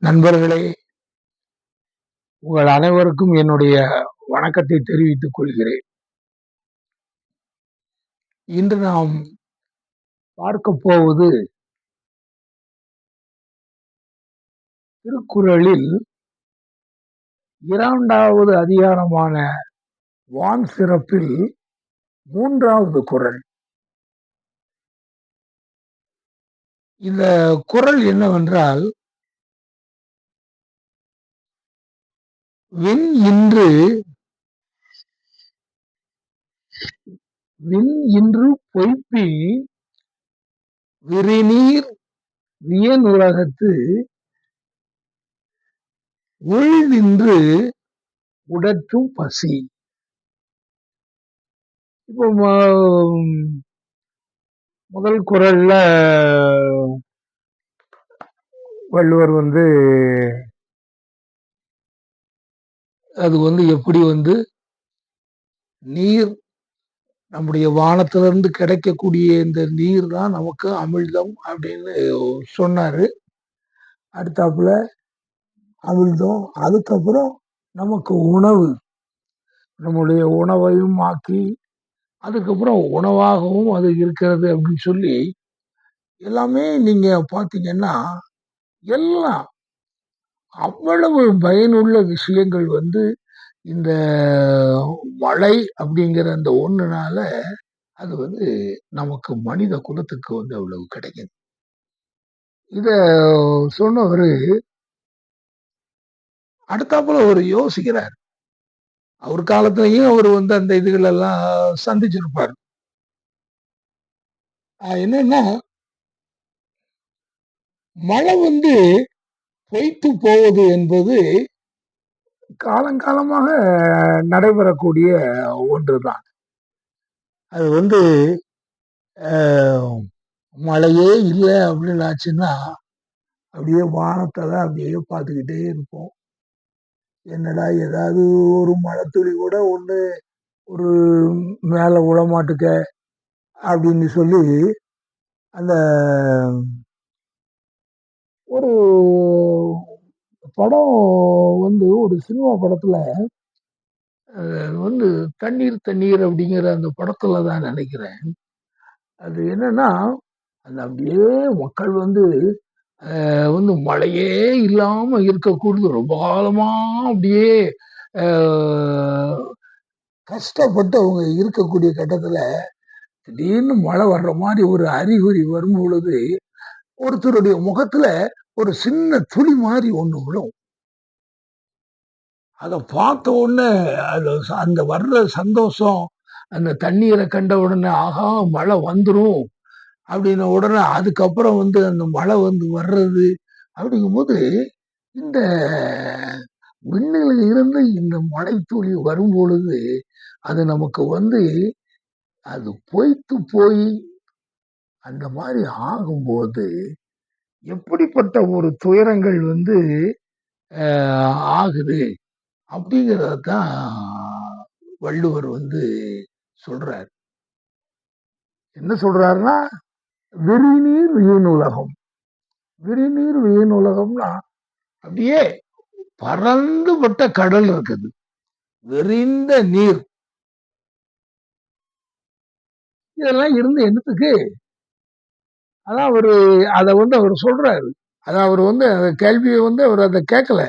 நண்பர்களே உங்கள் அனைவருக்கும் என்னுடைய வணக்கத்தை தெரிவித்துக் கொள்கிறேன். இன்று நாம் பார்க்க போவது திருக்குறளில் இரண்டாவது அதிகாரமான வான் சிறப்பில் மூன்றாவது குரல் இந்த குரல் என்னவென்றால் விண் இன்று விண் இன்று பொய்ப்பி விரிநீர் வியனுலகத்து உள் நின்று உடற்றும் பசி. இப்போ முதல் குரல்ல வள்ளுவர் வந்து அது வந்து எப்படி வந்து நீர் நம்முடைய வானத்திலிருந்து கிடைக்கக்கூடிய இந்த நீர் தான் நமக்கு அமிழ்தம் அப்படின்னு சொன்னார். அடுத்தாப்புல அமிழ்தம் அதுக்கப்புறம் நமக்கு உணவு நம்முடைய உணவையும் ஆக்கி அதுக்கப்புறம் உணவாகவும் அது இருக்கிறது அப்படின்னு சொல்லி எல்லாமே நீங்கள் பார்த்தீங்கன்னா எல்லாம் அவ்வளவு பயனுள்ள விஷயங்கள் வந்து இந்த மழை அப்படிங்கிற அந்த ஒண்ணுனால அது வந்து நமக்கு மனித குலத்துக்கு வந்து அவ்வளவு கிடைக்குது. இத சொன்னவர் அடுத்தாப்புல ஒரு யோசிக்கிறார். அவர் காலத்திலையும் அவர் வந்து அந்த இதுகள் எல்லாம் சந்திச்சிருப்பார். என்னன்னா மழை வந்து பொய்த்து போவது என்பது காலங்காலமாக நடைபெறக்கூடிய ஒன்றுதான். அது வந்து மழையே இல்லை அப்படின்னு ஆச்சுன்னா அப்படியே வானத்தை தான் அப்படியே பார்த்துக்கிட்டே இருப்போம். என்னடா ஏதாவது ஒரு மழை துளி கூட ஒன்று ஒரு மேலே உளமாட்டுக்க அப்படின்னு சொல்லி அந்த ஒரு படம் வந்து ஒரு சினிமா படத்துல வந்து தண்ணீர் தண்ணீர் அப்படிங்கிற அந்த படத்துல தான் நினைக்கிறேன். அது என்னன்னா அந்த அப்படியே மக்கள் வந்து வந்து மழையே இல்லாம இருக்கக்கூடியது ரொம்ப காலமா அப்படியே கஷ்டப்பட்டு அவங்க இருக்கக்கூடிய கட்டத்துல திடீர்னு மழை வர்ற மாதிரி ஒரு அறிகுறி வரும் பொழுது ஒருத்தருடைய முகத்துல ஒரு சின்ன துளி மாதிரி ஒன்று விடும் அதை பார்த்த உடனே அது அந்த வர்ற சந்தோஷம் அந்த தண்ணீரை கண்ட உடனே ஆகா மழை வந்துடும் அப்படின்ன உடனே அதுக்கப்புறம் வந்து அந்த மழை வந்து வர்றது. அப்படிங்கும்போது இந்த விண்ணில் இருந்து இந்த மழை துளி வரும் பொழுது அது நமக்கு வந்து அது பொய்த்து போய் அந்த மாதிரி ஆகும்போது எப்படிப்பட்ட ஒரு துயரங்கள் வந்து ஆகுது அப்படிங்கிறத தான் வள்ளுவர் வந்து சொல்றார். என்ன சொல்றாருன்னா விரிநீர் உலகம் விரிநீர் உலகம்னா அப்படியே பறந்துபட்ட கடல் இருக்குது. விரிந்த நீர். இதெல்லாம் இருந்து என்னத்துக்கு? அதான் அவரு அதை வந்து அவர் சொல்றாரு. அதான் அவர் வந்து அந்த கேள்வியை வந்து அவர் அதை கேட்கல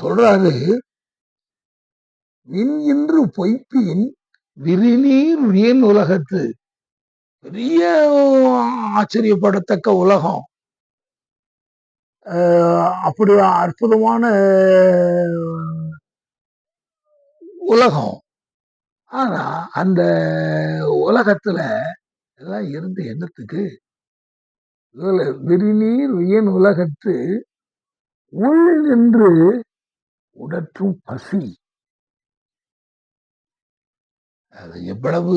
சொல்றாரு வின் இன்று பொய்ப்பின் விரிநீர் வீண் உலகத்து. பெரிய ஆச்சரியப்படத்தக்க உலகம். அப்படி அற்புதமான உலகம். ஆனா அந்த உலகத்துல எல்லாம் இருந்து என்னத்துக்கு? விரிநீர் வியன் உலகத்து உள் என்று உடற்றும் பசி. அது எவ்வளவு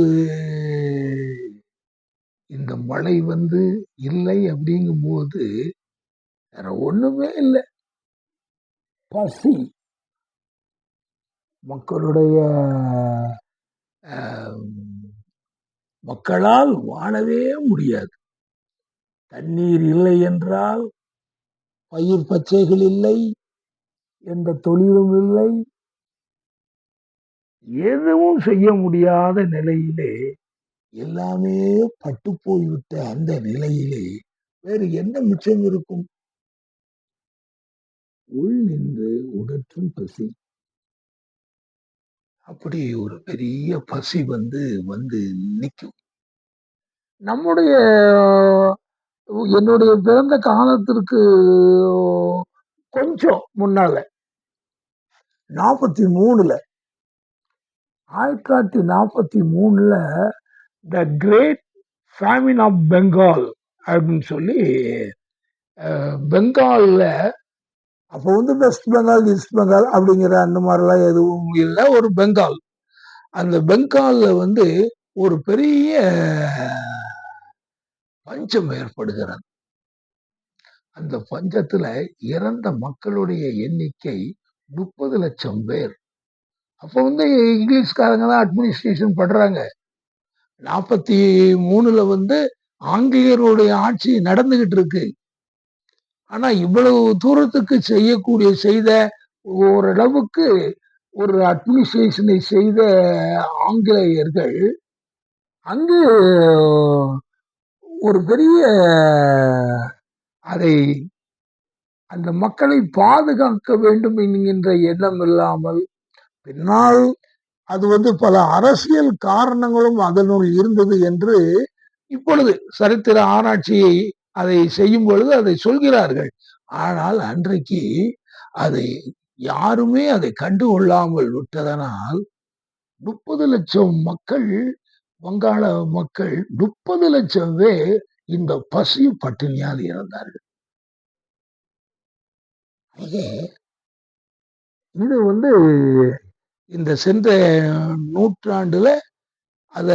இந்த மழை வந்து இல்லை அப்படிங்கும் போது வேற ஒண்ணுமே இல்லை. பசி. மக்களுடைய மக்களால் வாழவே முடியாது. தண்ணீர் இல்லை என்றால் பயிர் பச்சைகள் இல்லை எந்த தொழிலும் இல்லை. எதுவும் செய்ய முடியாத நிலையிலே எல்லாமே பட்டு போய்விட்ட அந்த நிலையிலே வேறு என்ன மிச்சம் இருக்கும்? உள் நின்று உடற்றும் பசி. அப்படி ஒரு பெரிய பசி வந்து வந்து நிற்கும் நம்முடைய என்னுடைய பிறந்த காலத்திற்கு கொஞ்சம் முன்னால நாற்பத்தி மூணுல ஆயிரத்தி தொள்ளாயிரத்தி நாற்பத்தி மூணுல the great famine of Bengal அப்படின்னு சொல்லி பெங்காலில் அப்போ வந்து வெஸ்ட் பெங்கால் ஈஸ்ட் பெங்கால் அப்படிங்கிற அந்த மாதிரிலாம் எதுவும் இல்லை. ஒரு பெங்கால் அந்த பெங்காலில் வந்து ஒரு பெரிய பஞ்சம் ஏற்படுகிறது. அந்த பஞ்சத்துல இறந்த மக்களுடைய எண்ணிக்கை முப்பது லட்சம் பேர். அப்போ வந்து இங்கிலீஷ்காரங்க தான் அட்மினிஸ்ட்ரேஷன் பண்றாங்க. நாற்பத்தி மூணுல வந்து ஆங்கிலேயருடைய ஆட்சி நடந்துகிட்டு இருக்கு. ஆனா இவ்வளவு தூரத்துக்கு செய்யக்கூடிய செய்த ஓரளவுக்கு ஒரு அட்மினிஸ்ட்ரேஷனை செய்த ஆங்கிலேயர்கள் அங்கு ஒரு பெரிய அதை அந்த மக்களை பாதுகாக்க வேண்டும் என்கின்ற எண்ணம் இல்லாமல் பின்னால் அது வந்து பல அரசியல் காரணங்களும் அதனுள் இருந்தது என்று இப்பொழுது சரித்திர ஆராய்ச்சியை அதை செய்யும் பொழுது அதை சொல்கிறார்கள். ஆனால் அன்றைக்கு அதை யாருமே அதை கண்டுகொள்ளாமல் விட்டதனால் முப்பது லட்சம் மக்கள் வங்காள மக்கள் முப்பது லட்சம் பேர் இந்த பசி பட்டினியால் இறந்தார்கள். இது வந்து இந்த சென்ற நூற்றாண்டுல அத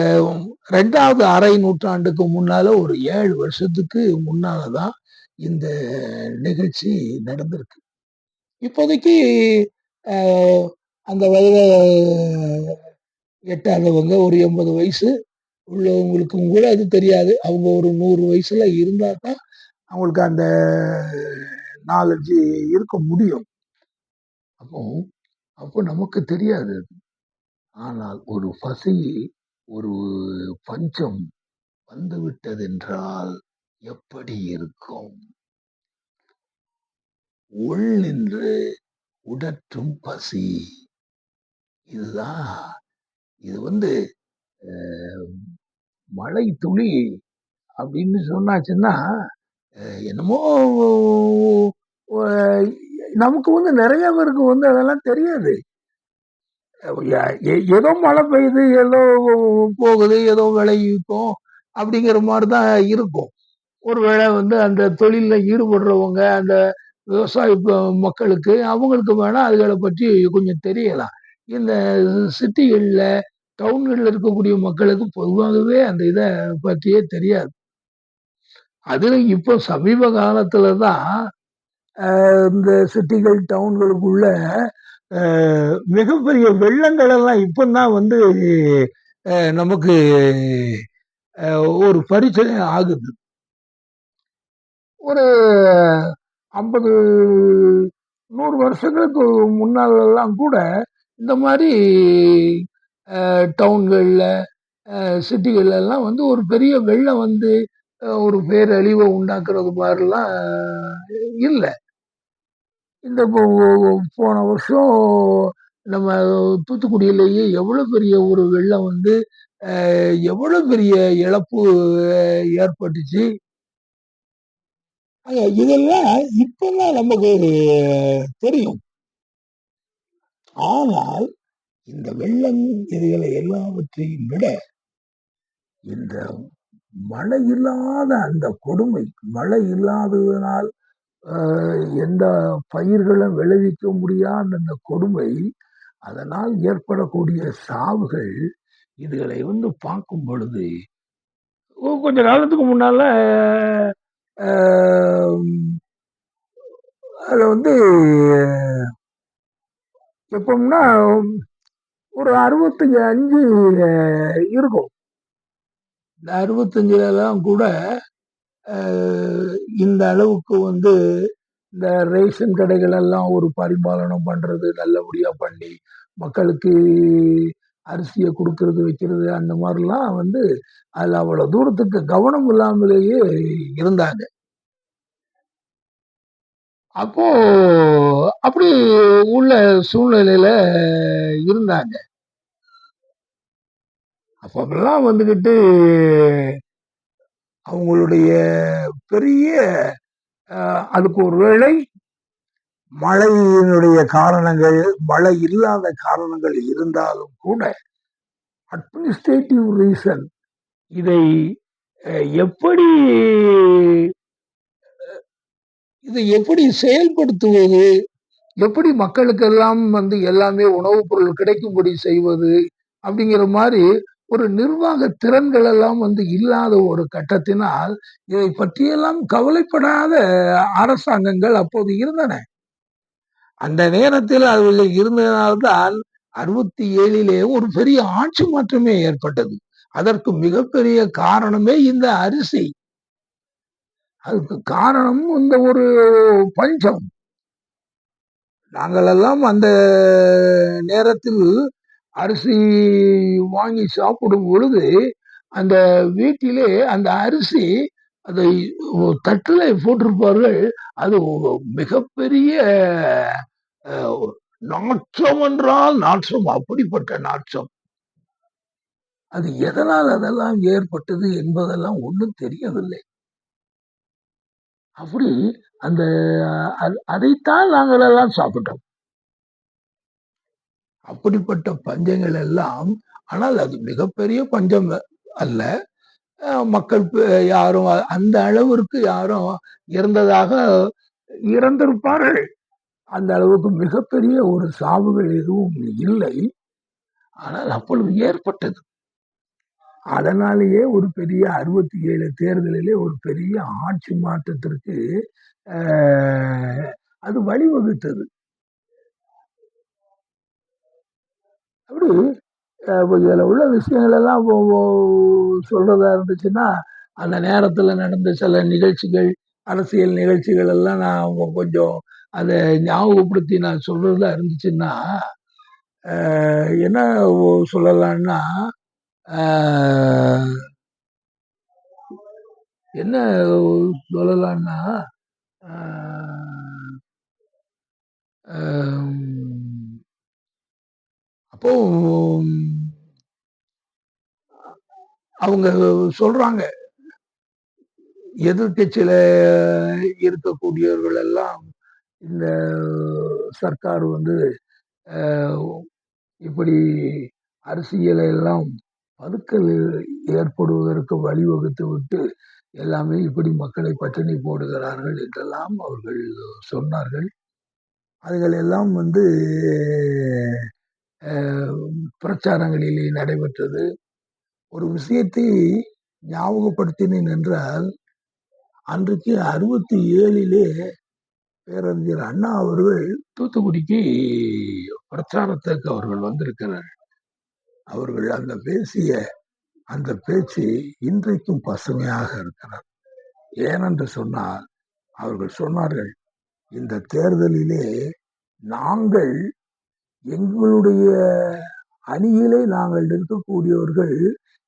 ரெண்டாவது அரை நூற்றாண்டுக்கு முன்னால ஒரு ஏழு வருஷத்துக்கு முன்னாலதான் இந்த நிகழ்ச்சி நடந்திருக்கு. இப்போதைக்கு அந்த வயத எட்டாதவங்க ஒரு எண்பது வயசு உள்ளவங்களுக்கும் கூட அது தெரியாது. அவங்க ஒரு நூறு வயசுல இருந்தா தான் அவங்களுக்கு அந்த நாலஞ்சு இருக்க முடியும். அப்போ அப்போ நமக்கு தெரியாது ஆனால் ஒரு பசி ஒரு பஞ்சம் வந்துவிட்டதென்றால் எப்படி இருக்கும்? உள் நின்று உடற்றும் பசி. இதுதான் இது வந்து மழை துளி அப்படின்னு சொன்னாச்சுன்னா என்னமோ நமக்கு வந்து நிறைய பேருக்கு வந்து அதெல்லாம் தெரியாது. ஏதோ மழை பெய்யுது ஏதோ போகுது ஏதோ விளைவிக்கும் அப்படிங்கிற மாதிரி தான் இருக்கும். ஒருவேளை வந்து அந்த தொழிலில் ஈடுபடுறவங்க அந்த விவசாய மக்களுக்கு அவங்களுக்கு வேணால் அதுகளை பற்றி கொஞ்சம் தெரியலாம். இந்த சிட்டிகளில் டவுன்களில் இருக்கக்கூடிய மக்களுக்கு பொதுவாகவே அந்த இதை பற்றியே தெரியாது. அதில் இப்போ சமீப காலத்தில் தான் இந்த சிட்டிகள் டவுன்களுக்குள்ள மிகப்பெரிய வெள்ளங்கள் எல்லாம் இப்பதான் வந்து நமக்கு ஒரு பரிசனை ஆகுது. ஒரு ஐம்பது நூறு வருஷங்களுக்கு முன்னாலெல்லாம் கூட இந்த மாதிரி டவுன்களில் சிட்டிகள்லாம் வந்து ஒரு பெரிய வெள்ளம் வந்து ஒரு பேரழிவை உண்டாக்குறது மாதிரிலாம் இல்லை. இந்த போன வருஷம் நம்ம தூத்துக்குடியிலேயே எவ்வளோ பெரிய ஒரு வெள்ளம் வந்து எவ்வளோ பெரிய இழப்பு ஏற்பட்டுச்சு? இதெல்லாம் இப்பதான் நமக்கு தெரியும். ஆனால் இந்த வெள்ளம் இதுகளை எல்லாவற்றையும் விட இந்த மழை இல்லாத அந்த கொடுமை மழை இல்லாததனால் எந்த பயிர்களும் விளைவிக்க முடியாத அந்த கொடுமை அதனால் ஏற்படக்கூடிய சாவுகள் இதுகளை வந்து பார்க்கும் பொழுது கொஞ்ச காலத்துக்கு முன்னால அதில் வந்து எப்போம்னா ஒரு அறுபத்தஞ்சு அஞ்சு இருக்கும். இந்த அறுபத்தஞ்சிலலாம் கூட இந்த அளவுக்கு வந்து இந்த ரேஷன் கடைகள் எல்லாம் ஒரு பரிபாலனம் பண்றது நல்லபடியா பண்ணி மக்களுக்கு அரிசியை கொடுக்கறது வைக்கிறது அந்த மாதிரிலாம் வந்து அதில் அவ்வளோ தூரத்துக்கு கவனம் இல்லாமலேயே இருந்தாங்க. அப்போ அப்படி உள்ள சூழ்நிலையில இருந்தாங்க. அப்பெல்லாம் வந்துக்கிட்டு அவங்களுடைய பெரிய அஹ், அதுக்கு ஒரு வேளை மழையினுடைய காரணங்கள் மழை இல்லாத காரணங்கள் இருந்தாலும் கூட அட்மினிஸ்ட்ரேட்டிவ் ரீசன் இதை எப்படி இதை எப்படி செயல்படுத்துவது எப்படி மக்களுக்கெல்லாம் வந்து எல்லாமே உணவுப் பொருள் கிடைக்கும்படி செய்வது அப்படிங்கிற மாதிரி ஒரு நிர்வாக திறன்கள் எல்லாம் வந்து இல்லாத ஒரு கட்டத்தினால் இதை பற்றியெல்லாம் கவலைப்படாத அரசாங்கங்கள் அப்போது இருந்தன. அந்த நேரத்தில் அவர்கள் இருந்ததினால்தான் அறுபத்தி ஏழிலே ஒரு பெரிய ஆட்சி மாற்றமே ஏற்பட்டது. அதற்கு மிகப்பெரிய காரணமே இந்த அரிசி. அதுக்கு காரணம் இந்த ஒரு பஞ்சம். நாங்கள் எல்லாம் அந்த நேரத்தில் அரிசி வாங்கி சாப்பிடும் பொழுது அந்த வீட்டிலே அந்த அரிசி அதை தட்டில் போட்டிருப்பார்கள். அது மிகப்பெரிய நாட்சம் நாற்றம் என்றால் நாற்றம் அப்படிப்பட்ட நாற்றம். அது எதனால் அதெல்லாம் ஏற்பட்டது என்பதெல்லாம் ஒன்றும் தெரியவில்லை. அப்படி அந்த அது- அதைத்தான் நாங்கள் எல்லாம் சாப்பிட்டோம். அப்படிப்பட்ட பஞ்சங்கள் எல்லாம் ஆனால் அது மிகப்பெரிய பஞ்சம் அல்ல. மக்கள் யாரும் அந்த அளவிற்கு யாரும் இறந்ததாக இறந்திருப்பார்கள். அந்த அளவுக்கு மிகப்பெரிய ஒரு சாவுகள் எதுவும் இல்லை. ஆனால் அப்பொழுது ஏற்பட்டது. அதனாலேயே ஒரு பெரிய அறுபத்தி ஏழு தேர்தலிலே ஒரு பெரிய ஆட்சி மாற்றத்திற்கு அது வழிவகுத்தது. அப்படி இதில் உள்ள விஷயங்கள் எல்லாம் சொல்றதா இருந்துச்சுன்னா அந்த நேரத்தில் நடந்த சில நிகழ்ச்சிகள் அரசியல் நிகழ்ச்சிகள் எல்லாம் நான் கொஞ்சம் அதை ஞாபகப்படுத்தி நான் சொல்றதா இருந்துச்சுன்னா என்ன சொல்லலான்னா என்ன சொல்லலான்னா அப்போ அவங்க சொல்றாங்க. எதிர்கட்சியில இருக்கக்கூடியவர்கள் எல்லாம் இந்த சர்க்கார் வந்து இப்படி அரசியலை எல்லாம் பதுக்கல் ஏற்படுவதற்கு வழிவகுத்து விட்டு எல்லாமே இப்படி மக்களை பட்டினி போடுகிறார்கள் என்றெல்லாம் அவர்கள் சொன்னார்கள். அதுகளெல்லாம் வந்து பிரச்சாரங்களிலே நடைபெற்றது. ஒரு விஷயத்தை ஞாபகப்படுத்தினேன் என்றால் அன்றைக்கு அறுபத்தி ஏழிலே பேரறிஞர் அண்ணா அவர்கள் தூத்துக்குடிக்கு பிரச்சாரத்துக்கு அவர்கள் வந்திருக்கிறார். அவர்கள் அந்த பேசிய அந்த பேச்சு இன்றைக்கும் பசுமையாக இருக்கிறார் ஏனென்று சொன்னால் அவர்கள் சொன்னார்கள் இந்த தேர்தலிலே நாங்கள் எங்களுடைய அணியிலே நாங்கள் நிற்கக்கூடியவர்கள்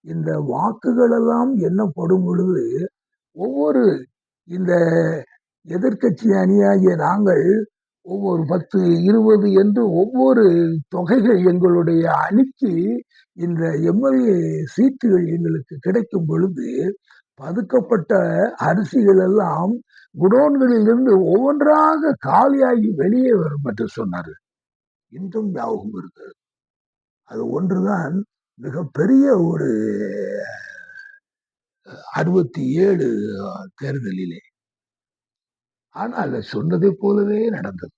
இந்த வாக்குகளெல்லாம் எண்ணப்படும் பொழுது ஒவ்வொரு இந்த எதிர்க்கட்சி அணியாகிய நாங்கள் ஒவ்வொரு பத்து இருபது என்று ஒவ்வொரு தொகைகள் எங்களுடைய அணிக்கு இந்த எம்எல்ஏ சீட்டுகள் எங்களுக்கு கிடைக்கும் பொழுது பதுக்கப்பட்ட அரிசிகள் எல்லாம் குடோன்களில் இருந்து ஒவ்வொன்றாக காலியாகி வெளியே வரும் என்று சொன்னார்கள். இன்றும் ஞாபகம் இருக்கிறது அது ஒன்றுதான் மிகப்பெரிய ஒரு அறுபத்தி ஏழு தேர்தலிலே. ஆனால் சொன்னதை போலவே நடந்தது.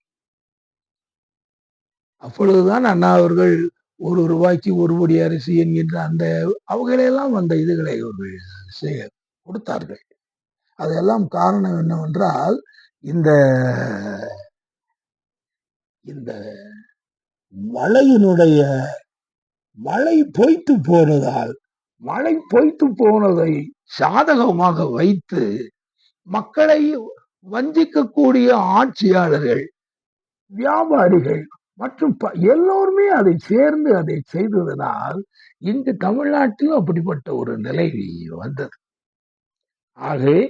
அப்பொழுதுதான் அண்ணா அவர்கள் ஒரு ரூபாய்க்கு ஒரு படி அரிசி என்கின்ற அந்த அவர்களெல்லாம் அந்த இதுகளை அவர்கள் செய்ய கொடுத்தார்கள். அதெல்லாம் காரணம் என்னவென்றால் இந்த இந்த மழையினுடைய மழை பொய்த்து போனதால் மழை பொய்த்து போனதை சாதகமாக வைத்து மக்களை வஞ்சிக்கக்கூடிய ஆட்சியாளர்கள் வியாபாரிகள் மற்றும் ப- எல்லோருமே அதை சேர்ந்து அதை செய்ததனால் இங்கு தமிழ்நாட்டிலும் அப்படிப்பட்ட ஒரு நிலை வந்தது. ஆகவே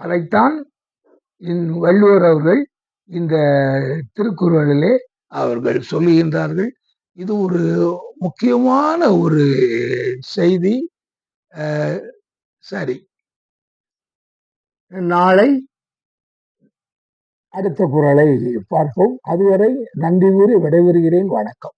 அதைத்தான் இந்த வள்ளுவர் அவர்கள் இந்த திருக்குறளிலே அவர்கள் சொல்லுகின்றார்கள். இது ஒரு முக்கியமான ஒரு செய்தி. சரி. நாளை அடுத்த குறளை பார்ப்போம். அதுவரை நன்றி கூறி விடைபெறுகிறேன். வணக்கம்.